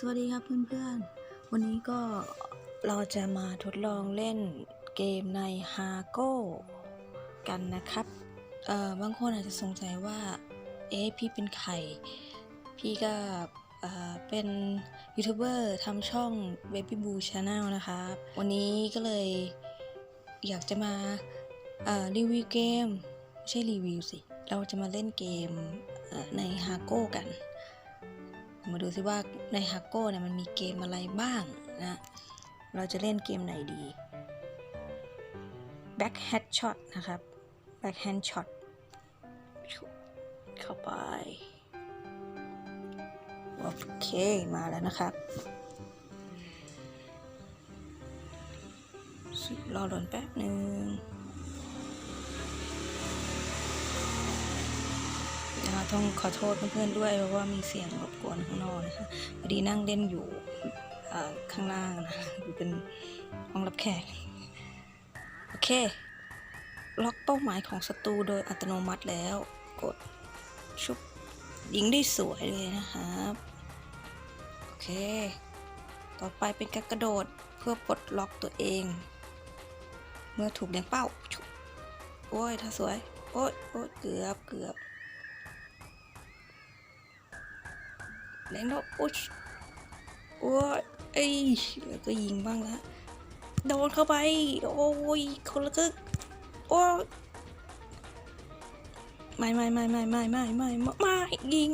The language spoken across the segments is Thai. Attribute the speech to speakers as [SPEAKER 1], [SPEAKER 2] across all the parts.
[SPEAKER 1] สวัสดีครับเพื่อนๆ วันนี้ก็เราจะมาทดลองเล่นเกมใน h a g o กันนะครับเอ่อบางคนอาจจะสงสัยว่า เอ๊ะพี่เป็นใคร พี่ก็เอ่อเป็นยูทูบเบอร์ทำช่อง Baby Boo Channel นะครับ วันนี้ก็เลยอยากจะมาเอ่อรีวิวเกม ไม่ใช่รีวิวสิ เราจะมาเล่นเกมเอ่อใน h a g o กัน ดูซิว่าในฮักโก้เนี่ยมันมีเกมอะไรบ้างนะ เราจะเล่นเกมไหนดี Back Headshot นะครับ Back Hand Shot เข้าไป โอเค มาแล้วนะครับรอหล่นแป๊บหนึ่ง ต้องขอโทษเพื่อนๆด้วยเพราะว่ามีเสียงรบกวนข้างนอกนะคะพอดีนั่งเล่นอยู่ข้างล่างนะอยู่เป็นห้องรับแขกโอเค ล็อกเป้าหมายของศัตรูโดยอัตโนมัติแล้ว กดชุบยิงได้สวยเลยนะครับโอเค ต่อไปเป็นการกระโดดเพื่อปลดล็อกตัวเอง เมื่อถูกเลี้ยงเป้าชุบโอ้ยถ้าสวย โอ้ยโอ้ยเกือบเกือบ แรงแล้วโอ๊ยโอ้ยเอ้ยแล้วก็ยิงบ้างละโดนเข้าไป โอ้ยคนละกึกโอ้ไม่ไม่ไม่ไม่ไม่ไม่ไม่ไม่ยิง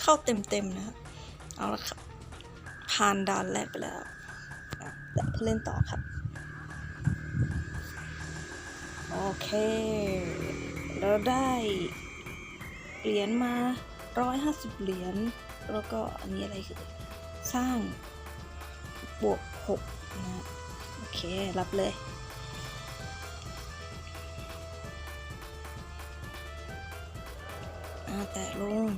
[SPEAKER 1] เข้าเต็มเต็มนะเอาละครับผ่านด่านแรกไปแล้วอะเดี๋ยวเพื่อเล่นต่อครับ โอเค เราได้เหรียญมา 150 เหรียญ แล้วก็อันนี้อะไรคือสร้างบวก6นะโอเค รับเลยอาแตะลง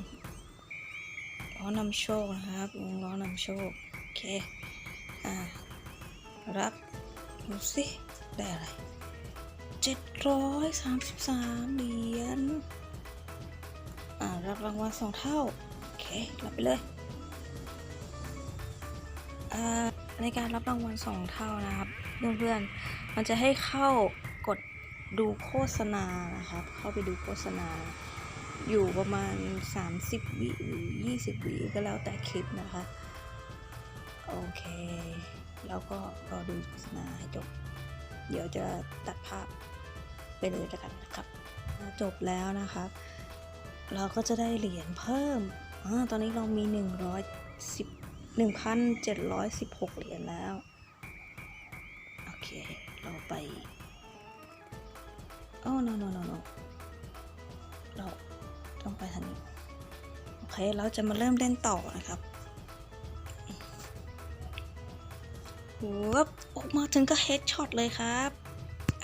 [SPEAKER 1] ล้อนำโชคนะครับลงล้อนำโชค โอเค อ่า รับ ดูสิ ได้อะไร 733 เหรียญ อ่ารับรางวัลสองเท่า โอเค รับไปเลยอ่าในการรับรางวัลสองเท่านะครับเพื่อนๆ มันจะให้เข้ากดดูโฆษณานะครับ เข้าไปดูโฆษณา อยู่ประมาณ 30 วิหรือ 20 วิก็แล้วแต่คลิปนะคะ โอเค แล้วก็รอดูโฆษณาให้จบ เดี๋ยวจะตัดภาพไปเลยแล้วกันนะครับ จบแล้วนะครับ เราก็จะได้เหรียญเพิ่มอตอนนี้เรามี 110 1,716 เหรียญแล้ว โอเค เราไปโอ้ no no no no เราต้องไปทางนี้ โอเค เราจะมาเริ่มเล่นต่อนะครับวับออกมาถึงก็เฮดช็อตเลยครับ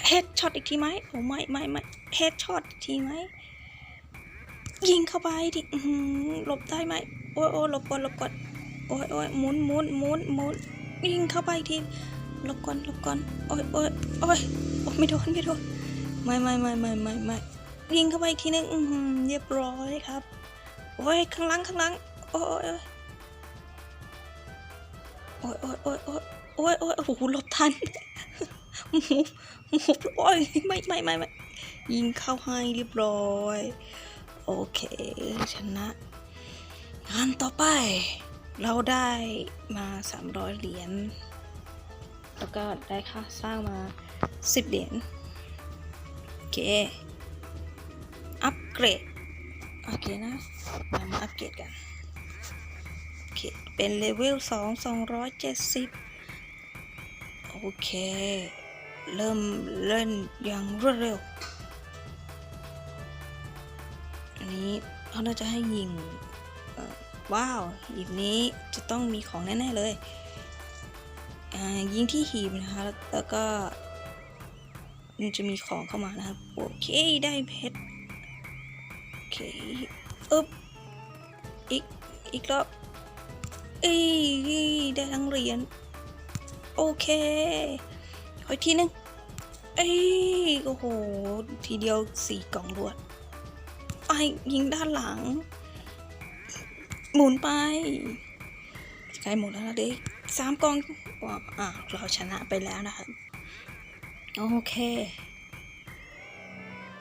[SPEAKER 1] เฮดช็อตอีกทีไหมโอ้ไม่ไม่ไม่เฮดช็อตอีกทีไหม ยิงเข้าไปดิหลบได้ไหมโอ้ยโอ้หลบก่อนหลบก่อนโอ้ยโอ้ยหมุนหมุนหมุนหมุนยิงเข้าไปทีหลบก่อนหลบก่อนโอ้ยโอ้ยโอ้ยโอ้ยไม่โดนไม่โดนไม่ไม่ไม่ไม่ไม่ไม่ยิงเข้าไปอีกทีนึงอือหือเรียบร้อยครับโอ้ยข้างหลังข้างหลังโอ้ยโอ้ยโอ้ยโอ้ยโอ้ยโอ้ยโอ้ยโอ้โหหลบทันหมูหมูโอ้ยไม่ไม่ไม่ไม่ยิงเข้าให้เรียบร้อย โอเค ชนะงานต่อไป เราได้มา 300 เหรียญ แล้วก็ได้ค่าสร้างมา 10 เหรียญ โอเค อัปเกรด โอเคนะเรามาอัปเกรดกัน โอเค เป็นเลเวล 2 270 โอเค เริ่มเล่นอย่างรวดเร็ว อันนี้เขาน่าจะให้ยิงว้าวหีบนี้จะต้องมีของแน่ ๆ เลยยิงที่หีบนะคะแล้วก็มันจะมีของเข้ามานะครับ โอเคได้เพชร โอเคอึบอีก อีกรอบเอ้ยได้ทั้งเหรียญ โอเคขออีกทีหนึงเอ้ยโอ้โห ทีเดียวสี่กล่องรวด ยิงด้านหลัง หมุนไปใกล้หมดแล้วนะเด็กสามกองว้าอะเราชนะไปแล้วนะครับ โอเค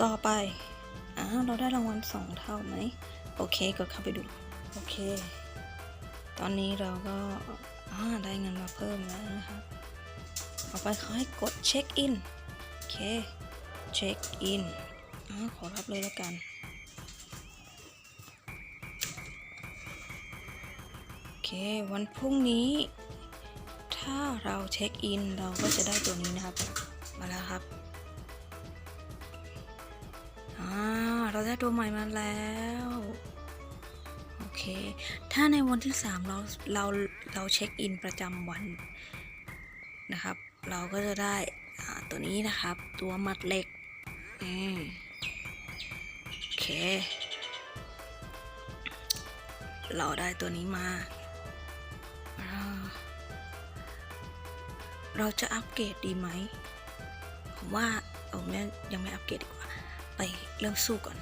[SPEAKER 1] ต่อไปอ่าเราได้รางวัลสองเท่าไหม โอเคกดเข้าไปดู โอเค ตอนนี้เราก็อ่าได้เงินมาเพิ่มแล้วนะครับต่อไปเขาให้กดเช็คอิน โอเค เช็คอินอ่าขอรับเลยแล้วกัน วันพรุ่งนี้ ถ้าเราเช็คอินเราก็จะได้ตัวนี้นะครับ มาแล้วครับอ่าเราได้ตัวใหม่มาแล้วโอเค ถ้าในวันที่ 3 เราเราเราเช็คอินประจำวันนะครับ เราก็จะได้ตัวนี้นะครับ ตัวมัดเหล็กอืมโอเคเราได้ตัวนี้มา เราจะอัปเกรดดีไหม ผมว่าเอาแม่ยังไม่อัปเกรดดีกว่า ไปเริ่มสู้ก่อน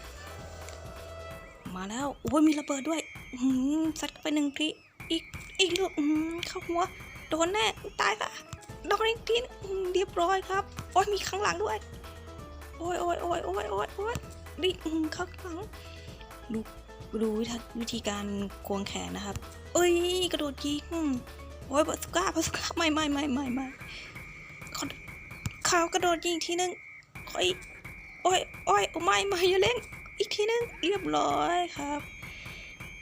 [SPEAKER 1] มาแล้วโอ้ยมีระเบิดด้วยอื้อหือซัดไปหนึ่งทีอีกอีกลูกหือเข้าหัว โดนแน่ตายละโดนอีกทีอื้อหือเรียบร้อยครับ โอ้ยมีข้างหลังด้วย โอ้ยโอ้ยโอ้ยโอ้ยโอ้ยโอ้ยดิหือข้างหลังดูดูวิธีวิธีการควงแขนนะครับ เอ้ย กระโดดยิง อ้ยบาสุก้าบาสุก้าไม่ไม่ไม่ไม่ไม่เขากระโดดยิงทีนึงโอ้ยโอ้ยโอ้ยไม่ไม่อย่าเล่นอีกทีนึงเรียบร้อยครับ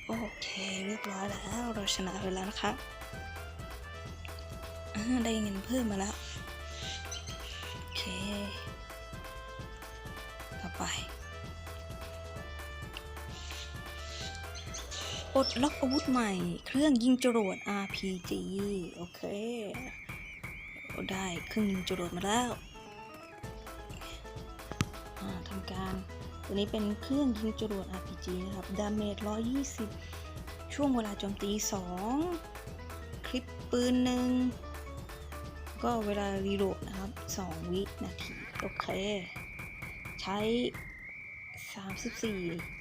[SPEAKER 1] โอเคเรียบร้อยแล้วเราชนะไปแล้วนะคะอ่าได้เงินเพิ่มมาแล้ว โอเค ต่อไป ปลดล็อกอาวุธใหม่ เครื่องยิงจรวด RPG โอเค ได้เครื่องยิงจรวดมาแล้วทำการตัวนี้เป็นเครื่องยิงจรวด RPG นะครับ ดาเมจ 120 ช่วงเวลาโจมตี 2 คลิปปืนหนึ่ง ก็เวลารีโหลดนะครับ 2 วินาที โอเค ใช้ 34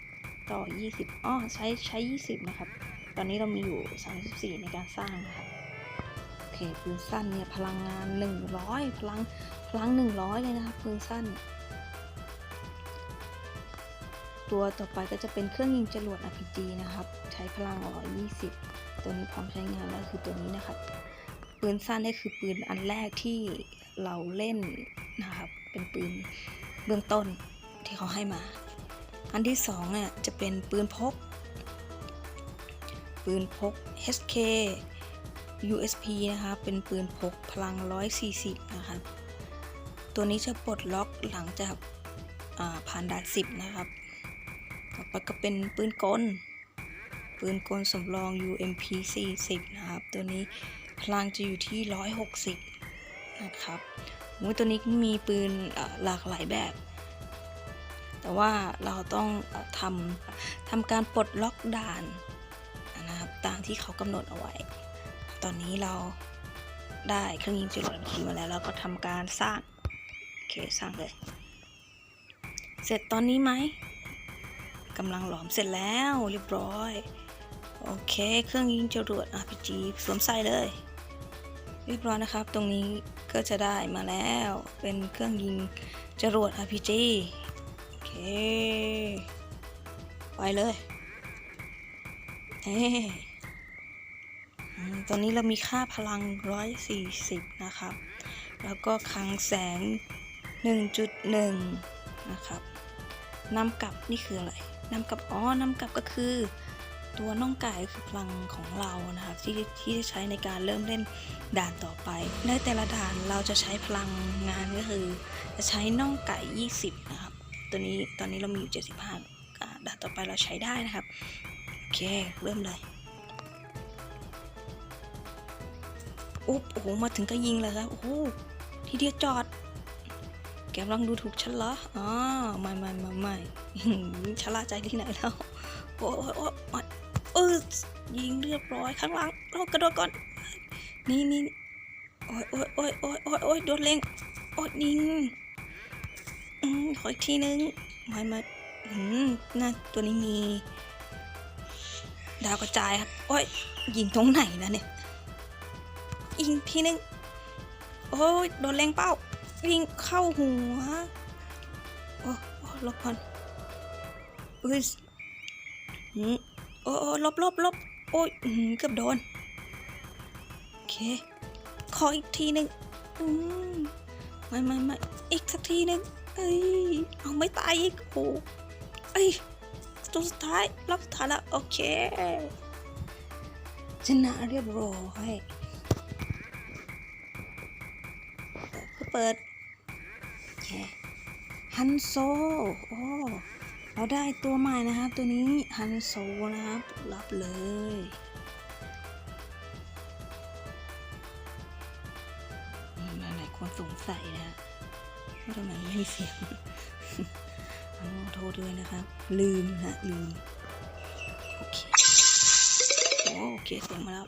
[SPEAKER 1] ต่อ 20อ้อใช้ใช้ 20 นะครับ ตอนนี้เรามีอยู่ 34 ในการสร้างนะครับโอเคปืนสั้นเนี่ยพลังงาน 100 พลังพลัง 100 เลยนะครับปืนสั้น ตัวต่อไปก็จะเป็นเครื่องยิงจรวด RPG นะครับ ใช้พลัง 120 ตัวนี้พร้อมใช้งานแล้วคือตัวนี้นะครับปืนสั้นนี่คือปืนอันแรกที่เราเล่นนะครับ เป็นปืนเบื้องต้นที่เขาให้มา อันที่สองเนี่ยจะเป็นปืนพก ปืนพก HK USP นะคะ เป็นปืนพกพลัง 140 นะครับตัวนี้จะปลดล็อกหลังจากผ่านด่าน10 นะครับ ต่อไปก็เป็นปืนกล ปืนกลสำรอง UMP 40 นะครับ ตัวนี้พลังจะอยู่ที่ 160 นะครับโอ้ยตัวนี้มีปืนหลากหลายแบบ แต่ว่าเราต้องทำทำการปลดล็อกด่านนะครับตามที่เขากำหนดเอาไว้ ตอนนี้เราได้เครื่องยิงจรวดขีมาแล้วเราก็ทำการสร้างโอเคสร้างเลย เสร็จตอนนี้ไหมกำลังหลอมเสร็จแล้วเรียบร้อย โอเค เครื่องยิงจรวด RPG สวมใส่เลย เรียบร้อยนะครับ ตรงนี้ก็จะได้มาแล้วเป็นเครื่องยิงจรวด RPG ไปเลยเฮ้อืมตอนนี้เรามีค่าพลัง 140 นะครับ แล้วก็คลังแสง 1.1 นะครับนำกลับนี่คืออะไรนำกลับอ๋อนำกลับก็คือ ตัวน่องไก่คือพลังของเรานะครับที่ที่จะใช้ในการเริ่มเล่นด่านต่อไปในแต่ละด่านเราจะใช้พลังงานก็คือ จะใช้น่องไก่ 20 นะครับ ตัวนี้ตอนนี้เรามีอยู่ 75อ่าด่านต่อไปเราใช้ได้นะครับ โอเค เริ่มเลย อุ๊บโอ้โห มาถึงก็ยิงเลยครับ โอ้โห ทีเดียวจอด แกกำลังดูถูกฉันเหรออ๋อไม่ไม่ไม่ไม่ใหือชะล่าใจที่ไหนแล้ว โอ้ยโอ้ยโอ้เออยิงเรียบร้อยข้างหลังเรากระโดดก่อน นี่นี่โอ้ยโอ้ยโอ้ยโอ้ยโอ้ยโอ้ยโดนเล็งโอ้ยยิง อืมขออีกทีนึงไม่มาอืมน่าตัวนี้มี ดาวกระจายครับโอ้ยยิงตรงไหนนะเนี่ยอีกทีนึงโอ้ยโดนแรงเป้ายิงเข้าหัวโอ้โอลบก่อนอุ้ยหืมโอ้โอ้ลบลบลบโอ้ยเกือบโดนโอเคขออีกทีหนึ่งอืมไม่ไม่ไม่อีกสักทีหนึ่ง เอ้ยเอาไม่ตายอีกโอ้เอ้ยตัวสุดท้ายรอบสุดท้ายแล้วโอเคชนะเรียบร้อยเปิดโอเคฮันโซโอ้เราได้ตัวใหม่นะครับตัวนี้ฮันโซนะครับรับเลยหลายๆคนสงสัยนะ ฮะว่าทำไม่มีเสียงขอโทษด้วยนะครับ ลืมนะลืม โอเคโอเคเสียงมาแล้ว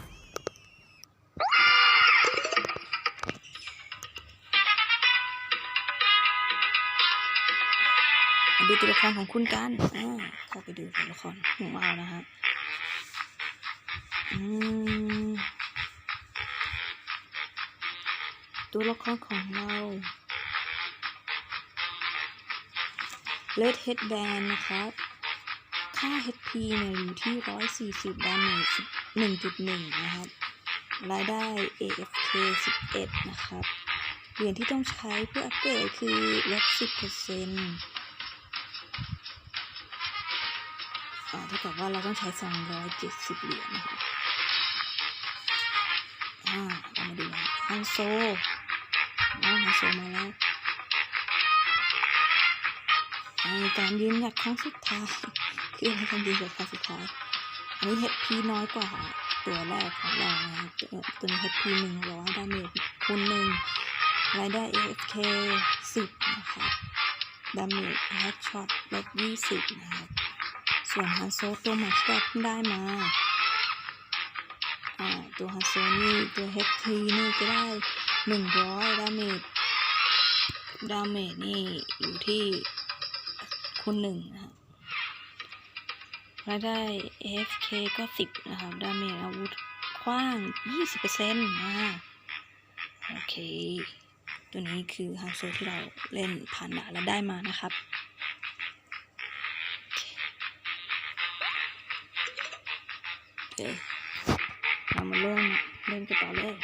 [SPEAKER 1] มาดูตัวละครของคุณกันอ่าเข้าไปดูตัวละครของเรานะฮะอืมตัวละครของเรา Red Headband นะครับ ค่า HP เนี่ยอยู่ที่ 140 ดาเมจ1.1 นะครับ รายได้ AFK 11 นะครับ เหรียญที่ต้องใช้เพื่ออัปเกรดคือลด10%อ่าเท่ากับว่าเราต้องใช้ 270 เหรียญนะครับอ่าเรามาดูฮันโซอ๋อฮันโซมาแล้ว การยืนหยัดครั้งสุดท้ายคืออะไรการยืนหยัดครั้งสุดท้ายอันนี้ HP น้อยกว่าตัวแรกของเรานะตัวตัวนี้ HP หนึ่งร้อยดาเมจคูณหนึ่งรายได้ AFK สิบนะครับดาเมจแฮชช็อตลบยี่สิบนะครับส่วนฮันโซตัวใหม่ที่เราเพิ่งได้มาอ่าตัวฮันโซนี่ตัว HP นี่จะได้หนึ่งร้อยดาเมจดาเมจนี่อยู่ที่ คูณหนึ่งนะครับรายได้ AFK ก็สิบนะครับ ดาเมจอาวุธคว้างยี่สิบเปอร์เซ็นต์นะโอเค ตัวนี้คือฮันโซที่เราเล่นผ่านด่านแล้วได้มานะครับโอเคเรามาเริ่มเล่นกันต่อเลย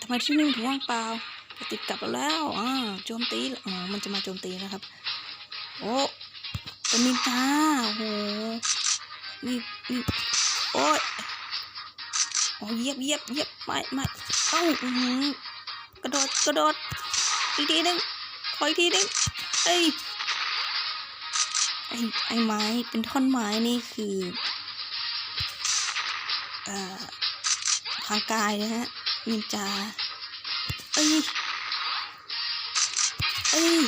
[SPEAKER 1] ทำไมที่นึ่งถึงว่างเปล่า ติดกลับแล้วอ่าโจมตีอ๋อมันจะมาโจมตีนะครับ โอ้เป็นนินจาโอ้โหนี่นี่โอ้ยโอ้เยียบเยียบเยียบไม่ไม่เอ้าอือหือกระโดดกระโดดอีกทีนึงขออีกทีนึงเอ้ยไอ้ไอ้ไม้เป็นท่อนไม้นี่คือเอ่อทางกายนะฮะนินจาเอ้ย เอ้ย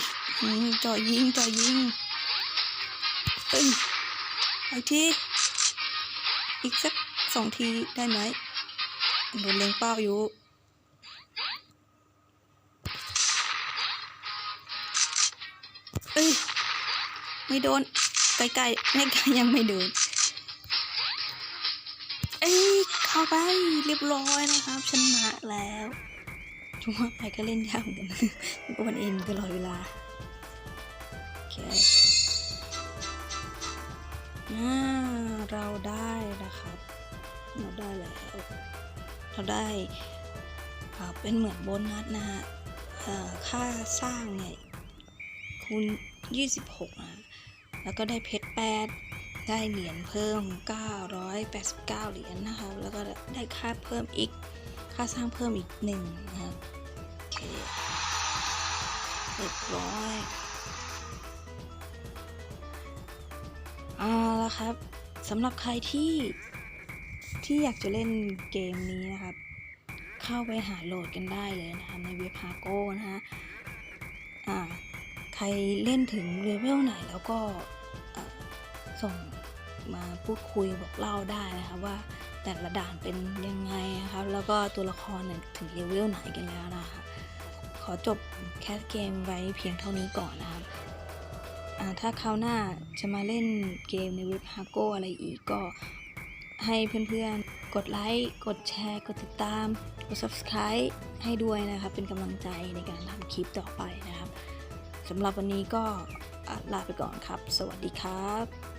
[SPEAKER 1] จ่อยิงจ่อยิงเอ้ยไอ้ที อีกสักสองทีได้ไหมโดนเล็งเป้าอยู่เอ้ยไม่โดนใกล้ๆไม่ใกล้ยังไม่โดนเอ้ยเข้าไปเรียบร้อยนะครับชนะแล้ว ช่วงไปก็เล่นยากเหมือนกันโอนเอ็นตลอดเวลาโอเคอ่าเราได้นะครับ เราได้แล้วเราได้เป็นเหมือนโบนัสนะฮะค่าสร้างเนี่ยคูณ26นะแล้วก็ได้เพชรแปดได้เหรียญเพิ่ม 989 เหรียญนะครับ แล้วก็ได้ค่าเพิ่มอีก ค่าสร้างเพิ่มอีกหนึ่งนะครับโอเรียบร้อยเอาละครับสำหรับใครที่ที่อยากจะเล่นเกมนี้นะครับ เข้าไปหาโหลดกันได้เลยนะคะในเว็บฮาโก้นะฮะอ่าใครเล่นถึงเลเวลไหนแล้วก็ส่งมาพูดคุยบอกเล่าได้นะคะว่า แต่ละด่านเป็นยังไงครับ แล้วก็ตัวละครเนี่ยถึงเลเวลไหนกันแล้วนะคะขอจบแคสเกมไว้เพียงเท่านี้ก่อนนะครับถ้าคราวหน้าจะมาเล่นเกมในเว็บฮาโก้อะไรอีกก็ให้เพื่อนๆ กดไลค์ กดแชร์ กดติดตาม กด subscribe ให้ด้วยนะครับ เป็นกำลังใจในการทำคลิปต่อไปนะครับสำหรับวันนี้ก็ลาไปก่อนครับ สวัสดีครับ